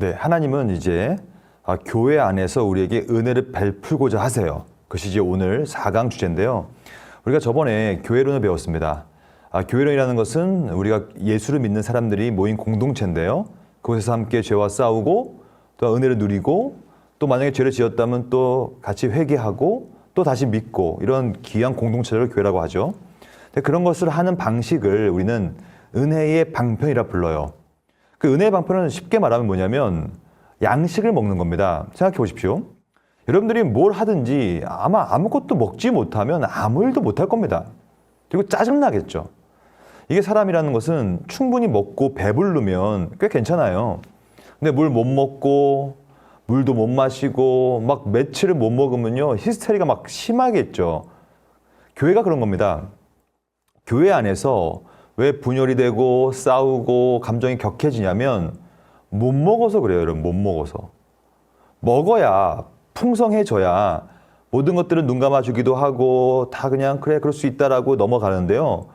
네, 하나님은 이제 아, 교회 안에서 우리에게 은혜를 베풀고자 하세요. 그것이 이제 오늘 4강 주제인데요. 우리가 저번에 교회론을 배웠습니다. 아, 교회론이라는 것은 우리가 예수를 믿는 사람들이 모인 공동체인데요. 그곳에서 함께 죄와 싸우고 또 은혜를 누리고 또 만약에 죄를 지었다면 또 같이 회개하고 또 다시 믿고 이런 귀한 공동체를 교회라고 하죠. 그런 것을 하는 방식을 우리는 은혜의 방편이라 불러요. 그 은혜의 방편은 쉽게 말하면 뭐냐면 양식을 먹는 겁니다. 생각해 보십시오. 여러분들이 뭘 하든지 아마 아무것도 먹지 못하면 아무 일도 못할 겁니다. 그리고 짜증나겠죠. 이게 사람이라는 것은 충분히 먹고 배부르면 꽤 괜찮아요. 근데 물 못 먹고 물도 못 마시고 막 며칠을 못 먹으면요 히스테리가 막 심하겠죠. 교회가 그런 겁니다. 교회 안에서 왜 분열이 되고 싸우고 감정이 격해지냐면 못 먹어서 그래요, 여러분. 못 먹어서. 먹어야 풍성해져야 모든 것들은 눈 감아주기도 하고 다 그냥 그래 그럴 수 있다라고 넘어가는데요.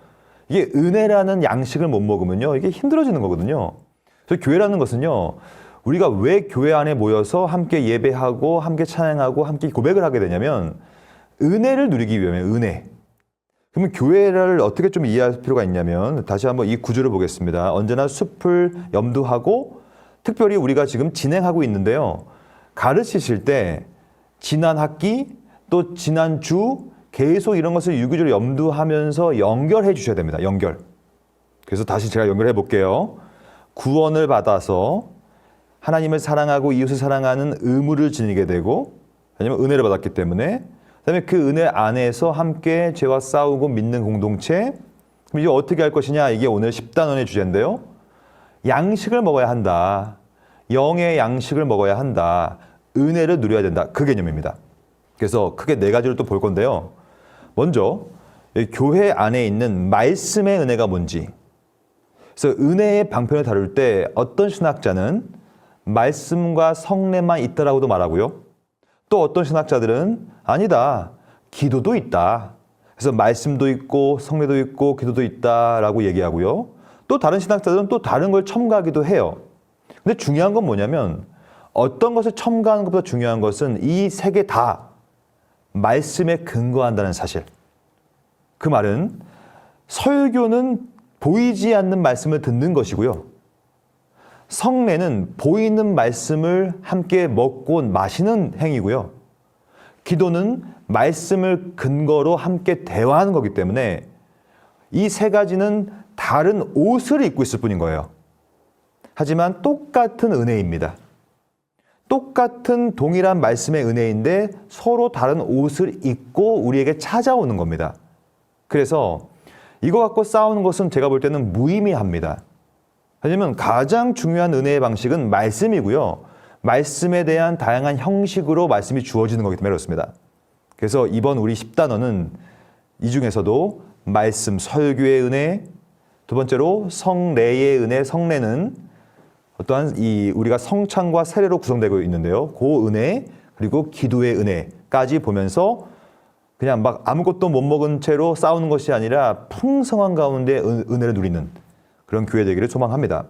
이게 은혜라는 양식을 못 먹으면요 이게 힘들어지는 거거든요. 그래서 교회라는 것은요 우리가 왜 교회 안에 모여서 함께 예배하고 함께 찬양하고 함께 고백을 하게 되냐면 은혜를 누리기 위함에 은혜. 그러면 교회를 어떻게 좀 이해할 필요가 있냐면 다시 한번 이 구조를 보겠습니다. 언제나 숲을 염두하고 특별히 우리가 지금 진행하고 있는데요. 가르치실 때 지난 학기 또 지난 주 계속 이런 것을 유기적으로 염두하면서 연결해 주셔야 됩니다. 연결. 그래서 다시 제가 연결해 볼게요. 구원을 받아서 하나님을 사랑하고 이웃을 사랑하는 의무를 지니게 되고 왜냐면 은혜를 받았기 때문에 그 다음에 그 은혜 안에서 함께 죄와 싸우고 믿는 공동체 그럼 이제 어떻게 할 것이냐 이게 오늘 10단원의 주제인데요. 양식을 먹어야 한다. 영의 양식을 먹어야 한다. 은혜를 누려야 된다. 그 개념입니다. 그래서 크게 네 가지를 또 볼 건데요. 먼저 이 교회 안에 있는 말씀의 은혜가 뭔지. 그래서 은혜의 방편을 다룰 때 어떤 신학자는 말씀과 성례만 있다라고도 말하고요. 또 어떤 신학자들은 아니다. 기도도 있다. 그래서 말씀도 있고 성례도 있고 기도도 있다라고 얘기하고요. 또 다른 신학자들은 또 다른 걸 첨가하기도 해요. 근데 중요한 건 뭐냐면 어떤 것을 첨가하는 것보다 중요한 것은 이 세 개 다 말씀에 근거한다는 사실. 그 말은 설교는 보이지 않는 말씀을 듣는 것이고요. 성례는 보이는 말씀을 함께 먹고 마시는 행위고요. 기도는 말씀을 근거로 함께 대화하는 거기 때문에 이 세 가지는 다른 옷을 입고 있을 뿐인 거예요. 하지만 똑같은 은혜입니다. 똑같은 동일한 말씀의 은혜인데 서로 다른 옷을 입고 우리에게 찾아오는 겁니다. 그래서 이거 갖고 싸우는 것은 제가 볼 때는 무의미합니다. 왜냐면 가장 중요한 은혜의 방식은 말씀이고요. 말씀에 대한 다양한 형식으로 말씀이 주어지는 거기 때문에 그렇습니다. 그래서 이번 우리 10단원은 이 중에서도 말씀 설교의 은혜, 두 번째로 성례의 은혜, 성례는 어떠한 이 우리가 성찬과 세례로 구성되고 있는데요. 그 은혜 그리고 기도의 은혜까지 보면서 그냥 막 아무것도 못 먹은 채로 싸우는 것이 아니라 풍성한 가운데 은, 은혜를 누리는 그런 교회 되기를 소망합니다.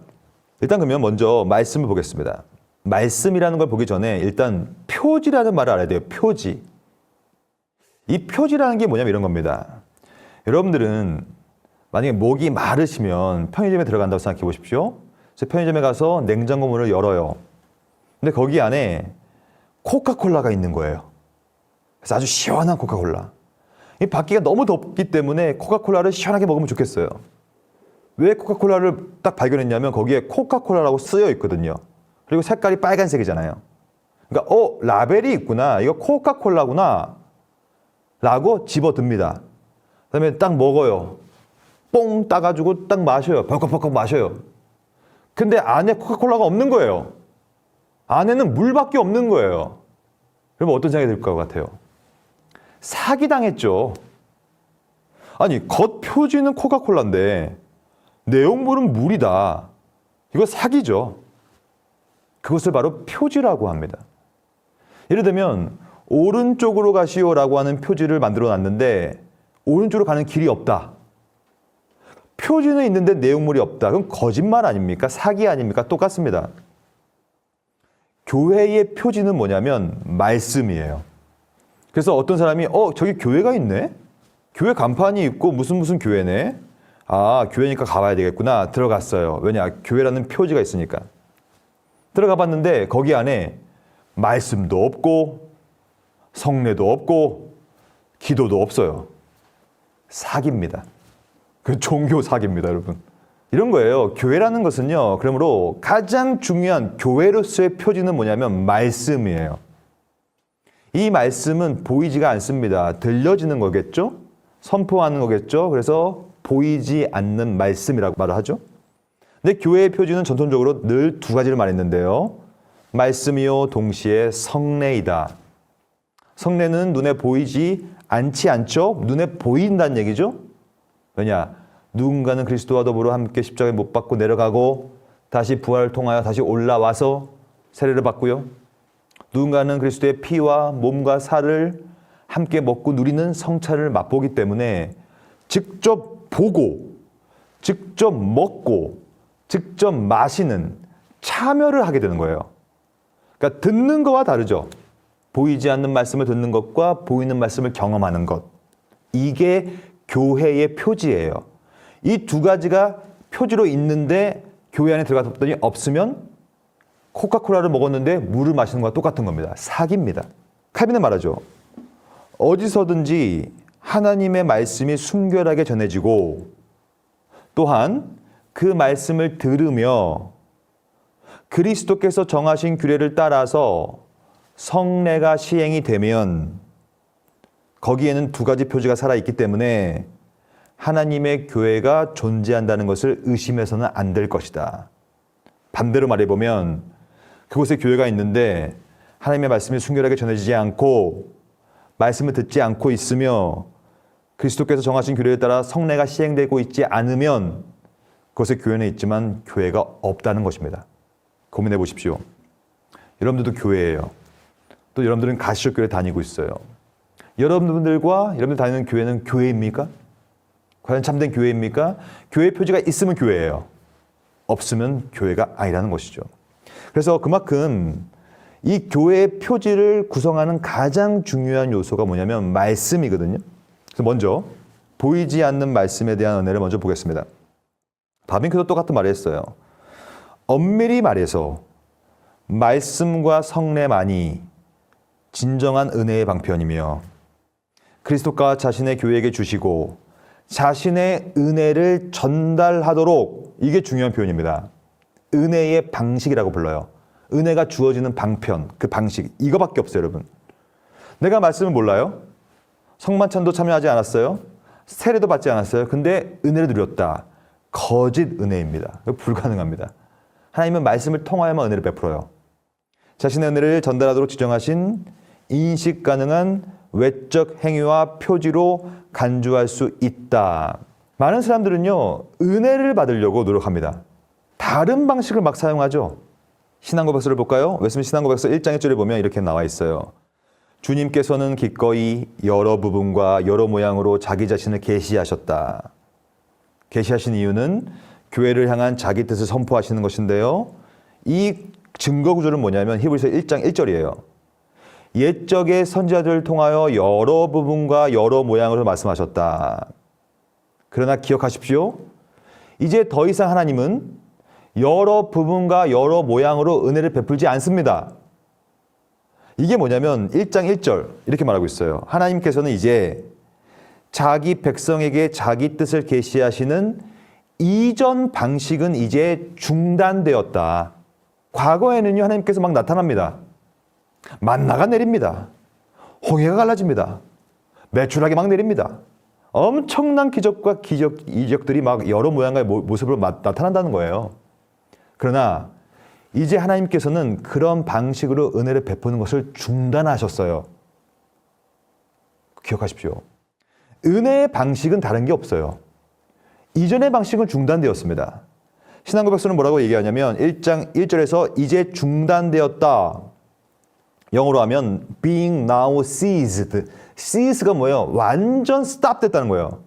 일단 그러면 먼저 말씀을 보겠습니다. 말씀이라는 걸 보기 전에 일단 표지라는 말을 알아야 돼요. 표지. 이 표지라는 게 뭐냐면 이런 겁니다. 여러분들은 만약에 목이 마르시면 편의점에 들어간다고 생각해 보십시오. 그래서 편의점에 가서 냉장고 문을 열어요. 근데 거기 안에 코카콜라가 있는 거예요. 그래서 아주 시원한 코카콜라. 이 밖이가 너무 덥기 때문에 코카콜라를 시원하게 먹으면 좋겠어요. 왜 코카콜라를 딱 발견했냐면 거기에 코카콜라라고 쓰여 있거든요. 그리고 색깔이 빨간색이잖아요. 그러니까 어 라벨이 있구나. 이거 코카콜라구나. 라고 집어듭니다. 그다음에 딱 먹어요. 뽕 따가지고 딱 마셔요. 벌컥벌컥 마셔요. 근데 안에 코카콜라가 없는 거예요. 안에는 물밖에 없는 거예요. 그러면 어떤 생각이 들 것 같아요? 사기당했죠. 아니, 겉 표지는 코카콜라인데 내용물은 물이다. 이거 사기죠. 그것을 바로 표지라고 합니다. 예를 들면 오른쪽으로 가시오라고 하는 표지를 만들어 놨는데 오른쪽으로 가는 길이 없다. 표지는 있는데 내용물이 없다. 그럼 거짓말 아닙니까? 사기 아닙니까? 똑같습니다. 교회의 표지는 뭐냐면 말씀이에요. 그래서 어떤 사람이 어 저기 교회가 있네. 교회 간판이 있고 무슨 무슨 교회네. 아 교회니까 가봐야 되겠구나. 들어갔어요. 왜냐 교회라는 표지가 있으니까. 들어가 봤는데 거기 안에 말씀도 없고 성례도 없고 기도도 없어요. 사기입니다. 그 종교 사기입니다, 여러분. 이런 거예요. 교회라는 것은요. 그러므로 가장 중요한 교회로서의 표지는 뭐냐면 말씀이에요. 이 말씀은 보이지가 않습니다. 들려지는 거겠죠? 선포하는 거겠죠? 그래서 보이지 않는 말씀이라고 말을 하죠. 근데 교회의 표지는 전통적으로 늘 두 가지를 말했는데요. 말씀이요 동시에 성례이다. 성례는 눈에 보이지 않지 않죠? 눈에 보인다는 얘기죠? 왜냐? 누군가는 그리스도와 더불어 함께 십자가에 못 박고 내려가고 다시 부활을 통하여 다시 올라와서 세례를 받고요. 누군가는 그리스도의 피와 몸과 살을 함께 먹고 누리는 성찰을 맛보기 때문에 직접 보고 직접 먹고 직접 마시는 참여를 하게 되는 거예요. 그러니까 듣는 거와 다르죠. 보이지 않는 말씀을 듣는 것과 보이는 말씀을 경험하는 것. 이게 교회의 표지예요. 이 두 가지가 표지로 있는데 교회 안에 들어가서 봤더니 없으면 코카콜라를 먹었는데 물을 마시는 것과 똑같은 겁니다. 사기입니다. 칼빈은 말하죠. 어디서든지 하나님의 말씀이 순결하게 전해지고 또한 그 말씀을 들으며 그리스도께서 정하신 규례를 따라서 성례가 시행이 되면 거기에는 두 가지 표지가 살아있기 때문에 하나님의 교회가 존재한다는 것을 의심해서는 안 될 것이다. 반대로 말해보면 그곳에 교회가 있는데 하나님의 말씀이 순결하게 전해지지 않고 말씀을 듣지 않고 있으며 그리스도께서 정하신 규례에 따라 성례가 시행되고 있지 않으면 그곳에 교회는 있지만 교회가 없다는 것입니다. 고민해 보십시오. 여러분들도 교회예요. 또 여러분들은 가시적 교회 다니고 있어요. 여러분들과 여러분들 다니는 교회는 교회입니까? 과연 참된 교회입니까? 교회 표지가 있으면 교회예요. 없으면 교회가 아니라는 것이죠. 그래서 그만큼 이 교회의 표지를 구성하는 가장 중요한 요소가 뭐냐면 말씀이거든요. 먼저 보이지 않는 말씀에 대한 은혜를 먼저 보겠습니다. 바빙크도 똑같은 말을 했어요. 엄밀히 말해서 말씀과 성례만이 진정한 은혜의 방편이며 그리스도가 자신의 교회에게 주시고 자신의 은혜를 전달하도록 이게 중요한 표현입니다. 은혜의 방식이라고 불러요. 은혜가 주어지는 방편, 그 방식 이거밖에 없어요, 여러분. 내가 말씀을 몰라요. 성만찬도 참여하지 않았어요. 세례도 받지 않았어요. 근데 은혜를 누렸다. 거짓 은혜입니다. 불가능합니다. 하나님은 말씀을 통하여만 은혜를 베풀어요. 자신의 은혜를 전달하도록 지정하신 인식 가능한 외적 행위와 표지로 간주할 수 있다. 많은 사람들은요, 은혜를 받으려고 노력합니다. 다른 방식을 막 사용하죠. 신앙고백서를 볼까요? 웨스민 신앙고백서 1장 1절에 보면 이렇게 나와 있어요. 주님께서는 기꺼이 여러 부분과 여러 모양으로 자기 자신을 계시하셨다. 계시하신 이유는 교회를 향한 자기 뜻을 선포하시는 것인데요. 이 증거 구조는 뭐냐면 히브리서 1장 1절이에요. 옛적의 선지자들을 통하여 여러 부분과 여러 모양으로 말씀하셨다. 그러나 기억하십시오. 이제 더 이상 하나님은 여러 부분과 여러 모양으로 은혜를 베풀지 않습니다. 이게 뭐냐면 1장 1절 이렇게 말하고 있어요. 하나님께서는 이제 자기 백성에게 자기 뜻을 계시하시는 이전 방식은 이제 중단되었다. 과거에는요, 하나님께서 막 나타납니다. 만나가 내립니다. 홍해가 갈라집니다. 매출하게 막 내립니다. 엄청난 기적과 기적, 이적들이 막 여러 모양의 모습으로 나타난다는 거예요. 그러나 이제 하나님께서는 그런 방식으로 은혜를 베푸는 것을 중단하셨어요. 기억하십시오. 은혜의 방식은 다른 게 없어요. 이전의 방식은 중단되었습니다. 신앙고백서는 뭐라고 얘기하냐면 1장 1절에서 이제 중단되었다. 영어로 하면 being now ceased. cease가 뭐예요? 완전 stop 됐다는 거예요.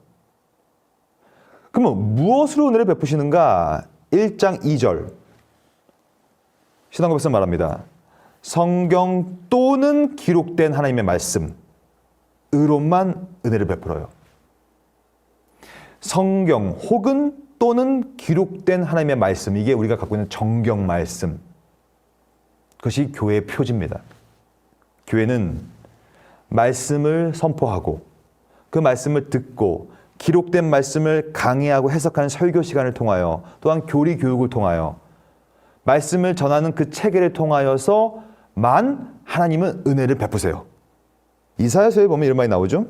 그러면 무엇으로 은혜를 베푸시는가? 1장 2절. 신앙고백서 말합니다. 성경 또는 기록된 하나님의 말씀 으로만 은혜를 베풀어요. 성경 혹은 또는 기록된 하나님의 말씀 이게 우리가 갖고 있는 정경 말씀 그것이 교회의 표지입니다. 교회는 말씀을 선포하고 그 말씀을 듣고 기록된 말씀을 강의하고 해석하는 설교 시간을 통하여 또한 교리 교육을 통하여 말씀을 전하는 그 체계를 통하여서만 하나님은 은혜를 베푸세요. 이사야서에 보면 이런 말이 나오죠.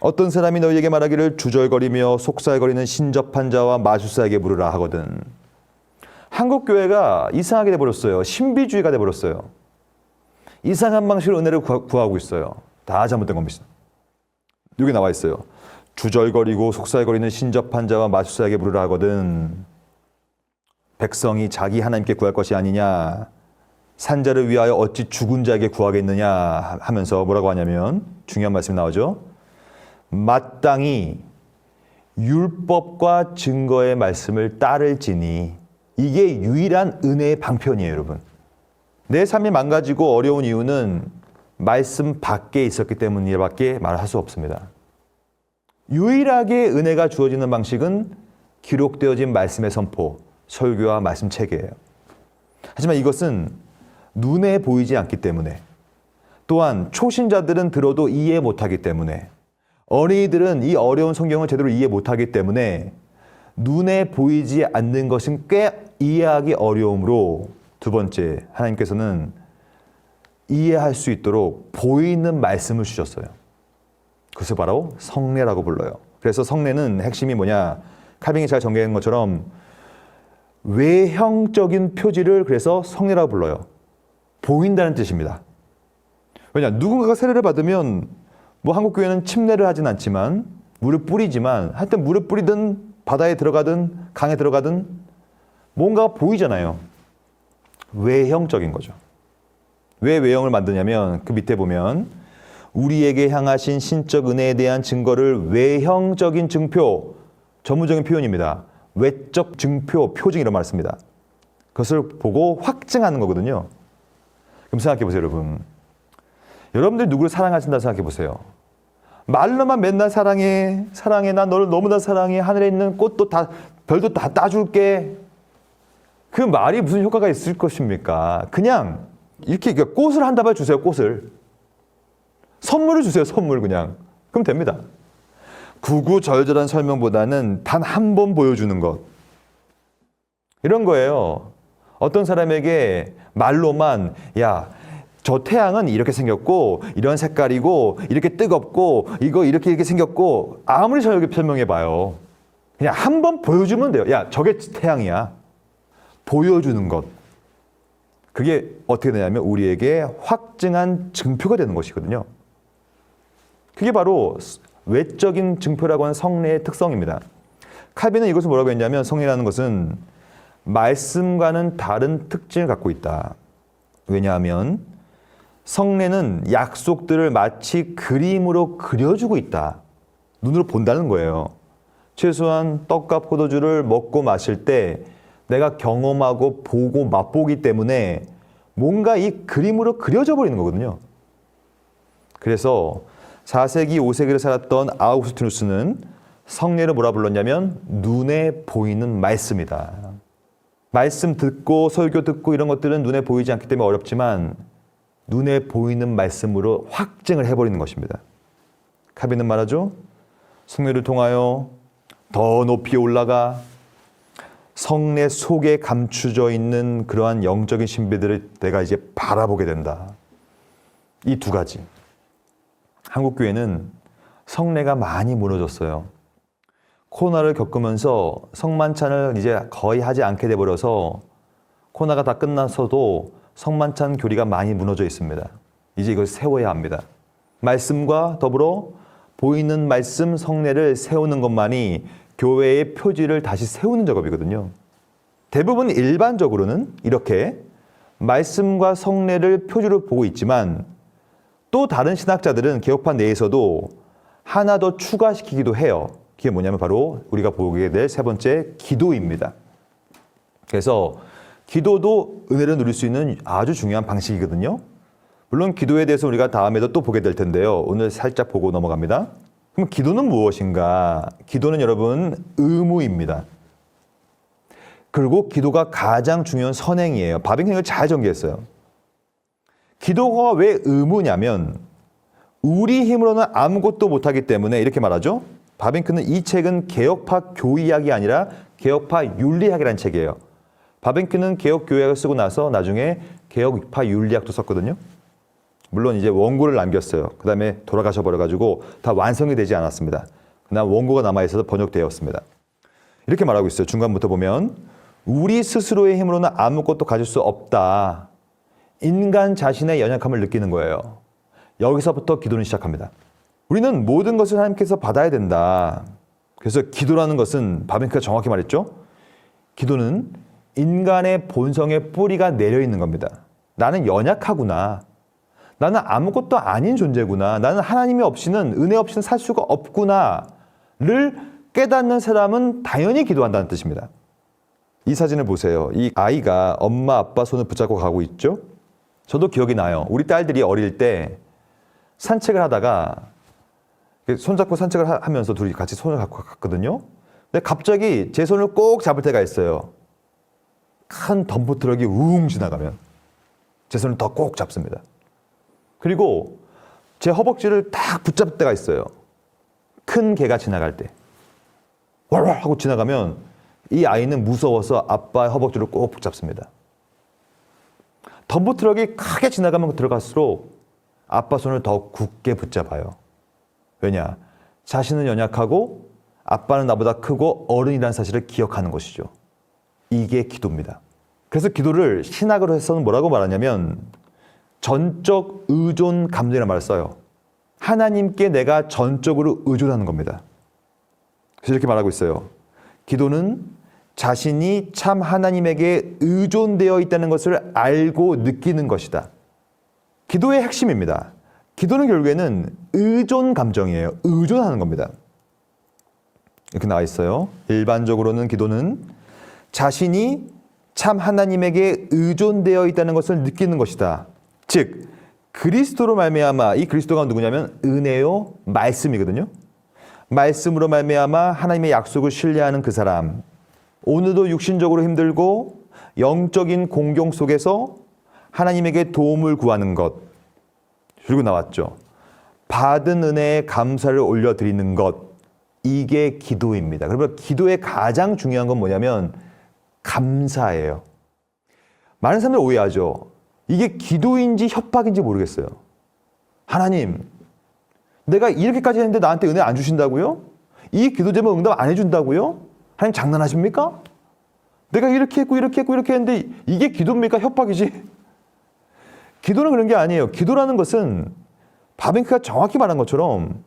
어떤 사람이 너희에게 말하기를 주절거리며 속살거리는 신접한 자와 마술사에게 물으라 하거든. 한국 교회가 이상하게 돼 버렸어요. 신비주의가 돼 버렸어요. 이상한 방식으로 은혜를 구하- 구하고 있어요. 다 잘못된 겁니다. 여기 나와 있어요. 주절거리고 속살거리는 신접한 자와 마술사에게 물으라 하거든. 백성이 자기 하나님께 구할 것이 아니냐. 산자를 위하여 어찌 죽은 자에게 구하겠느냐 하면서 뭐라고 하냐면 중요한 말씀이 나오죠. 마땅히 율법과 증거의 말씀을 따를지니 이게 유일한 은혜의 방편이에요, 여러분. 내 삶이 망가지고 어려운 이유는 말씀 밖에 있었기 때문이밖에 말할 수 없습니다. 유일하게 은혜가 주어지는 방식은 기록되어진 말씀의 선포, 설교와 말씀 체계예요. 하지만 이것은 눈에 보이지 않기 때문에 또한 초신자들은 들어도 이해 못하기 때문에 어린이들은 이 어려운 성경을 제대로 이해 못하기 때문에 눈에 보이지 않는 것은 꽤 이해하기 어려우므로 두 번째 하나님께서는 이해할 수 있도록 보이는 말씀을 주셨어요. 그것을 바로 성례라고 불러요. 그래서 성례는 핵심이 뭐냐? 칼빙이 잘 정리한 것처럼 외형적인 표지를 그래서 성례라고 불러요. 보인다는 뜻입니다. 왜냐? 누군가가 세례를 받으면 뭐 한국 교회는 침례를 하진 않지만 물을 뿌리지만 하여튼 물을 뿌리든 바다에 들어가든 강에 들어가든 뭔가 보이잖아요. 외형적인 거죠. 왜 외형을 만드냐면 그 밑에 보면 우리에게 향하신 신적 은혜에 대한 증거를 외형적인 증표, 전문적인 표현입니다. 외적 증표, 표징이라고 말습니다. 그것을 보고 확증하는 거거든요. 그럼 생각해 보세요, 여러분. 여러분들이 누구를 사랑하신다 생각해 보세요. 말로만 맨날 사랑해, 사랑해, 난 너를 너무나 사랑해, 하늘에 있는 꽃도 다, 별도 다 따줄게. 그 말이 무슨 효과가 있을 것입니까? 그냥 이렇게 그러니까 꽃을 한 다발 주세요, 꽃을. 선물을 주세요, 선물 그냥. 그럼 됩니다. 구구절절한 설명보다는 단 한 번 보여주는 것. 이런 거예요. 어떤 사람에게 말로만, 야, 저 태양은 이렇게 생겼고, 이런 색깔이고, 이렇게 뜨겁고, 이거 이렇게 이렇게 생겼고, 아무리 저렇게 설명해 봐요. 그냥 한 번 보여주면 돼요. 야, 저게 태양이야. 보여주는 것. 그게 어떻게 되냐면 우리에게 확증한 증표가 되는 것이거든요. 그게 바로 외적인 증표라고 하는 성례의 특성입니다. 칼빈은 이것을 뭐라고 했냐면 성례라는 것은 말씀과는 다른 특징을 갖고 있다. 왜냐하면 성례는 약속들을 마치 그림으로 그려주고 있다. 눈으로 본다는 거예요. 최소한 떡과 포도주를 먹고 마실 때 내가 경험하고 보고 맛보기 때문에 뭔가 이 그림으로 그려져 버리는 거거든요. 그래서 4세기, 5세기를 살았던 아우구스티누스는 성례를 뭐라 불렀냐면 눈에 보이는 말씀이다. 말씀 듣고 설교 듣고 이런 것들은 눈에 보이지 않기 때문에 어렵지만 눈에 보이는 말씀으로 확증을 해버리는 것입니다. 카비는 말하죠. 성례를 통하여 더 높이 올라가 성례 속에 감추져 있는 그러한 영적인 신비들을 내가 이제 바라보게 된다. 이 두 가지. 한국 교회는 성례가 많이 무너졌어요. 코로나를 겪으면서 성만찬을 이제 거의 하지 않게 돼 버려서 코로나가 다 끝나서도 성만찬 교리가 많이 무너져 있습니다. 이제 이걸 세워야 합니다. 말씀과 더불어 보이는 말씀 성례를 세우는 것만이 교회의 표지를 다시 세우는 작업이거든요. 대부분 일반적으로는 이렇게 말씀과 성례를 표지로 보고 있지만 또 다른 신학자들은 개혁판 내에서도 하나 더 추가시키기도 해요. 그게 뭐냐면 바로 우리가 보게 될 세 번째 기도입니다. 그래서 기도도 은혜를 누릴 수 있는 아주 중요한 방식이거든요. 물론 기도에 대해서 우리가 다음에도 또 보게 될 텐데요. 오늘 살짝 보고 넘어갑니다. 그럼 기도는 무엇인가? 기도는 여러분 의무입니다. 그리고 기도가 가장 중요한 선행이에요. 바빙크가 잘 전개했어요. 기도가 왜 의무냐면 우리 힘으로는 아무것도 못하기 때문에 이렇게 말하죠. 바빙크는 이 책은 개혁파 교의학이 아니라 개혁파 윤리학이라는 책이에요. 바빙크는 개혁 교의학을 쓰고 나서 나중에 개혁파 윤리학도 썼거든요. 물론 이제 원고를 남겼어요. 그 다음에 돌아가셔 버려가지고 다 완성이 되지 않았습니다. 그냥 원고가 남아 있어서 번역되었습니다. 이렇게 말하고 있어요. 중간부터 보면 우리 스스로의 힘으로는 아무것도 가질 수 없다. 인간 자신의 연약함을 느끼는 거예요. 여기서부터 기도는 시작합니다. 우리는 모든 것을 하나님께서 받아야 된다. 그래서 기도라는 것은 바벤크가 정확히 말했죠. 기도는 인간의 본성의 뿌리가 내려 있는 겁니다. 나는 연약하구나. 나는 아무것도 아닌 존재구나. 나는 하나님이 없이는 은혜 없이는 살 수가 없구나를 깨닫는 사람은 당연히 기도한다는 뜻입니다. 이 사진을 보세요. 이 아이가 엄마 아빠 손을 붙잡고 가고 있죠. 저도 기억이 나요. 우리 딸들이 어릴 때 산책을 하다가 손잡고 산책을 하- 하면서 둘이 같이 손을 갖고 갔거든요. 근데 갑자기 제 손을 꼭 잡을 때가 있어요. 큰 덤프 트럭이 우웅 지나가면 제 손을 더 꼭 잡습니다. 그리고 제 허벅지를 딱 붙잡을 때가 있어요. 큰 개가 지나갈 때. 월월 하고 지나가면 이 아이는 무서워서 아빠의 허벅지를 꼭 붙잡습니다. 덤프 트럭이 크게 지나가면 들어갈수록 아빠 손을 더 굳게 붙잡아요. 왜냐? 자신은 연약하고 아빠는 나보다 크고 어른이라는 사실을 기억하는 것이죠. 이게 기도입니다. 그래서 기도를 신학으로 해서는 뭐라고 말하냐면 전적 의존 감정이라는 말을 써요. 하나님께 내가 전적으로 의존하는 겁니다. 그래서 이렇게 말하고 있어요. 기도는 자신이 참 하나님에게 의존되어 있다는 것을 알고 느끼는 것이다. 기도의 핵심입니다. 기도는 결국에는 의존 감정이에요. 의존하는 겁니다. 이렇게 나와 있어요. 일반적으로는 기도는 자신이 참 하나님에게 의존되어 있다는 것을 느끼는 것이다. 즉 그리스도로 말미암아 이 그리스도가 누구냐면 은혜요 말씀이거든요. 말씀으로 말미암아 하나님의 약속을 신뢰하는 그 사람. 오늘도 육신적으로 힘들고 영적인 공경 속에서 하나님에게 도움을 구하는 것. 그리고 나왔죠. 받은 은혜에 감사를 올려드리는 것. 이게 기도입니다. 그러면 기도의 가장 중요한 건 뭐냐면 감사예요. 많은 사람들이 오해하죠. 이게 기도인지 협박인지 모르겠어요. 하나님, 내가 이렇게까지 했는데 나한테 은혜 안 주신다고요? 이 기도 제목 응답 안 해준다고요? 하나님 장난하십니까? 내가 이렇게 했고 이렇게 했고 이렇게 했는데 이게 기도입니까? 협박이지? 기도는 그런 게 아니에요. 기도라는 것은 바벤크가 정확히 말한 것처럼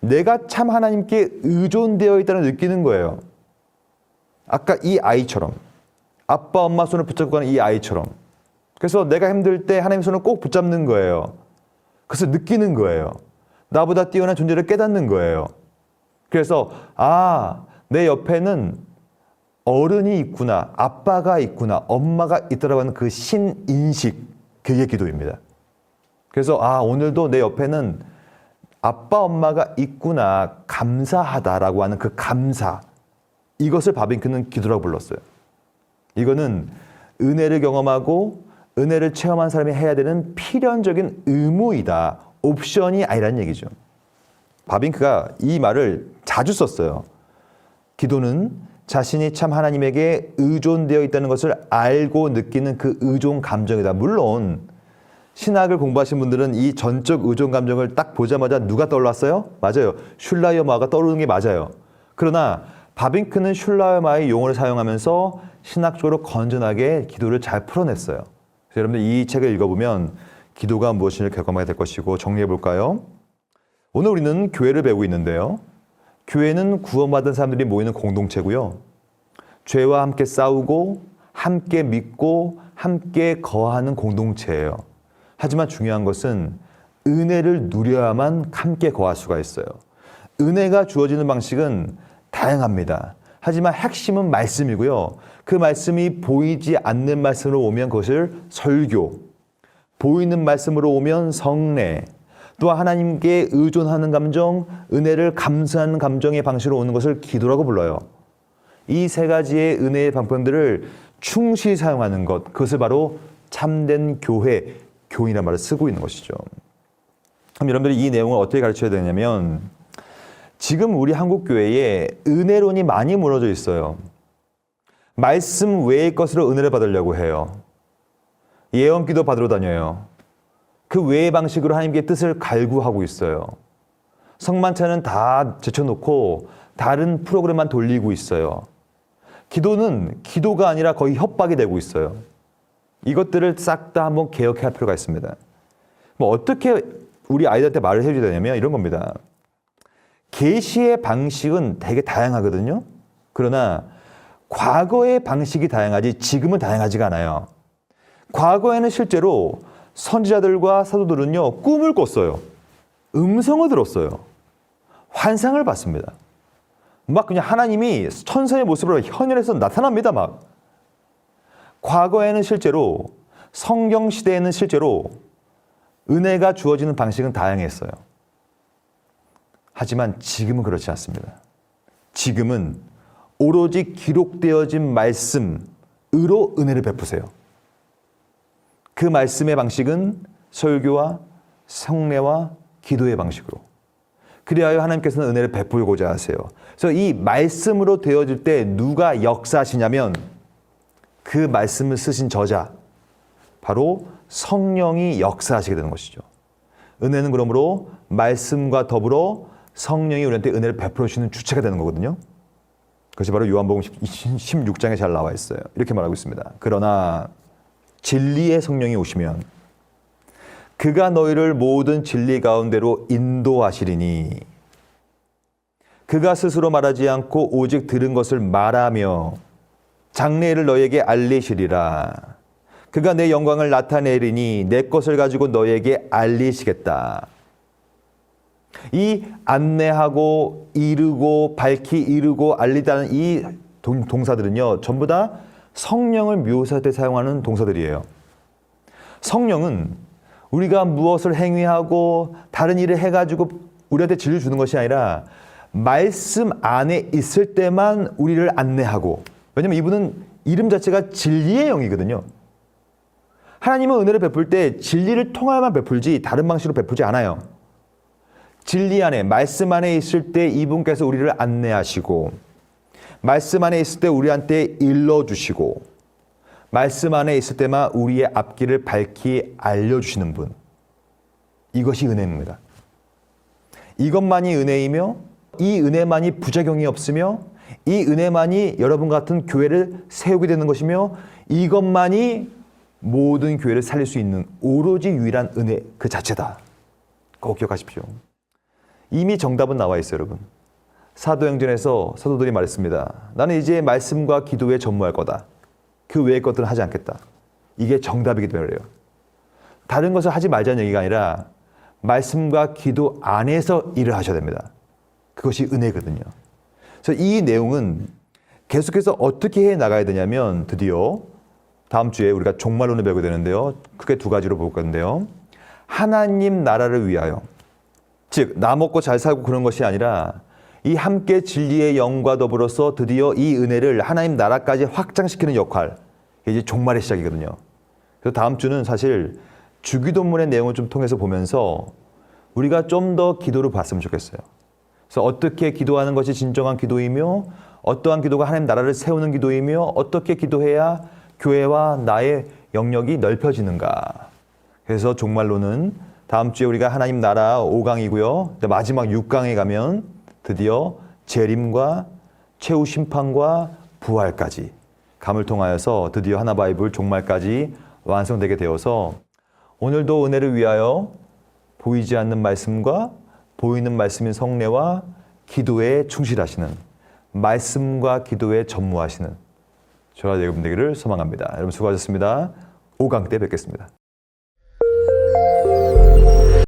내가 참 하나님께 의존되어 있다는 느끼는 거예요. 아까 이 아이처럼 아빠 엄마 손을 붙잡고 가는 이 아이처럼 그래서 내가 힘들 때 하나님 손을 꼭 붙잡는 거예요. 그래서 느끼는 거예요. 나보다 뛰어난 존재를 깨닫는 거예요. 그래서 아, 내 옆에는 어른이 있구나, 아빠가 있구나, 엄마가 있더라고 하는 그 신인식, 그게 기도입니다. 그래서 아, 오늘도 내 옆에는 아빠, 엄마가 있구나, 감사하다라고 하는 그 감사, 이것을 바빙크는 기도라고 불렀어요. 이거는 은혜를 경험하고 은혜를 체험한 사람이 해야 되는 필연적인 의무이다. 옵션이 아니라는 얘기죠. 바빙크가 이 말을 자주 썼어요. 기도는 자신이 참 하나님에게 의존되어 있다는 것을 알고 느끼는 그 의존 감정이다. 물론 신학을 공부하신 분들은 이 전적 의존 감정을 딱 보자마자 누가 떠올랐어요? 맞아요. 슐라이어마가 떠오르는 게 맞아요. 그러나 바빙크는 슐라이어마의 용어를 사용하면서 신학적으로 건전하게 기도를 잘 풀어냈어요. 그래서 여러분들 이 책을 읽어보면 기도가 무엇인지를 경험하게 될 것이고 정리해 볼까요? 오늘 우리는 교회를 배우고 있는데요. 교회는 구원받은 사람들이 모이는 공동체고요. 죄와 함께 싸우고 함께 믿고 함께 거하는 공동체예요. 하지만 중요한 것은 은혜를 누려야만 함께 거할 수가 있어요. 은혜가 주어지는 방식은 다양합니다. 하지만 핵심은 말씀이고요. 그 말씀이 보이지 않는 말씀으로 오면 그것을 설교, 보이는 말씀으로 오면 성례, 또 하나님께 의존하는 감정, 은혜를 감사하는 감정의 방식으로 오는 것을 기도라고 불러요. 이 세 가지의 은혜의 방편들을 충실히 사용하는 것, 그것을 바로 참된 교회, 교인이라는 말을 쓰고 있는 것이죠. 그럼 여러분들이 이 내용을 어떻게 가르쳐야 되냐면 지금 우리 한국 교회에 은혜론이 많이 무너져 있어요. 말씀 외의 것으로 은혜를 받으려고 해요. 예언기도 받으러 다녀요. 그 외의 방식으로 하나님께 뜻을 갈구하고 있어요. 성만찬은 다 제쳐놓고 다른 프로그램만 돌리고 있어요. 기도는 기도가 아니라 거의 협박이 되고 있어요. 이것들을 싹 다 한번 개혁해야 할 필요가 있습니다. 뭐 어떻게 우리 아이들한테 말을 해줘야 되냐면 이런 겁니다. 계시의 방식은 되게 다양하거든요. 그러나 과거의 방식이 다양하지 지금은 다양하지가 않아요. 과거에는 실제로 선지자들과 사도들은요 꿈을 꿨어요. 음성을 들었어요. 환상을 봤습니다. 막 그냥 하나님이 천사의 모습으로 현현해서 나타납니다. 막 과거에는 실제로 성경 시대에는 실제로 은혜가 주어지는 방식은 다양했어요. 하지만 지금은 그렇지 않습니다. 지금은 오로지 기록되어진 말씀으로 은혜를 베푸세요. 그 말씀의 방식은 설교와 성례와 기도의 방식으로. 그리하여 하나님께서는 은혜를 베풀고자 하세요. 그래서 이 말씀으로 되어질 때 누가 역사하시냐면 그 말씀을 쓰신 저자, 바로 성령이 역사하시게 되는 것이죠. 은혜는 그러므로 말씀과 더불어 성령이 우리한테 은혜를 베풀어 주시는 주체가 되는 거거든요. 그것이 바로 요한복음 16장에 잘 나와 있어요. 이렇게 말하고 있습니다. 그러나 진리의 성령이 오시면 그가 너희를 모든 진리 가운데로 인도하시리니 그가 스스로 말하지 않고 오직 들은 것을 말하며 장래를 너에게 알리시리라. 그가 내 영광을 나타내리니 내 것을 가지고 너에게 알리시겠다. 이 안내하고 이르고 밝히 이르고 알리다는 이 동- 동사들은요 전부 다 성령을 묘사할 때 사용하는 동사들이에요. 성령은 우리가 무엇을 행위하고 다른 일을 해가지고 우리한테 진리 주는 것이 아니라 말씀 안에 있을 때만 우리를 안내하고 왜냐면 이분은 이름 자체가 진리의 영이거든요. 하나님은 은혜를 베풀 때 진리를 통하여만 베풀지 다른 방식으로 베풀지 않아요. 진리 안에 말씀 안에 있을 때 이분께서 우리를 안내하시고 말씀 안에 있을 때 우리한테 일러 주시고 말씀 안에 있을 때만 우리의 앞길을 밝히 알려 주시는 분. 이것이 은혜입니다. 이것만이 은혜이며 이 은혜만이 부작용이 없으며 이 은혜만이 여러분 같은 교회를 세우게 되는 것이며 이것만이 모든 교회를 살릴 수 있는 오로지 유일한 은혜 그 자체다. 꼭 기억하십시오. 이미 정답은 나와 있어요, 여러분. 사도행전에서 사도들이 말했습니다. 나는 이제 말씀과 기도에 전무할 거다. 그 외의 것들은 하지 않겠다. 이게 정답이기 때문에 그래요. 다른 것을 하지 말자는 얘기가 아니라 말씀과 기도 안에서 일을 하셔야 됩니다. 그것이 은혜거든요. 그래서 이 내용은 계속해서 어떻게 해 나가야 되냐면 드디어 다음 주에 우리가 종말론을 배우게 되는데요. 크게 두 가지로 볼 건데요. 하나님 나라를 위하여 즉, 나 먹고 잘 살고 그런 것이 아니라 이 함께 진리의 영과 더불어서 드디어 이 은혜를 하나님 나라까지 확장시키는 역할. 이제 종말의 시작이거든요. 그래서 다음 주는 사실 주기도문의 내용을 좀 통해서 보면서 우리가 좀 더 기도를 봤으면 좋겠어요. 그래서 어떻게 기도하는 것이 진정한 기도이며 어떠한 기도가 하나님 나라를 세우는 기도이며 어떻게 기도해야 교회와 나의 영역이 넓혀지는가. 그래서 종말로는 다음 주에 우리가 하나님 나라 5강이고요. 마지막 6강에 가면 드디어 재림과 최후 심판과 부활까지 감을 통하여서 드디어 하나 바이블 종말까지 완성되게 되어서 오늘도 은혜를 위하여 보이지 않는 말씀과 보이는 말씀인 성례와 기도에 충실하시는 말씀과 기도에 전무하시는 저와 여러분 되기를 소망합니다. 여러분 수고하셨습니다. 5강 때 뵙겠습니다.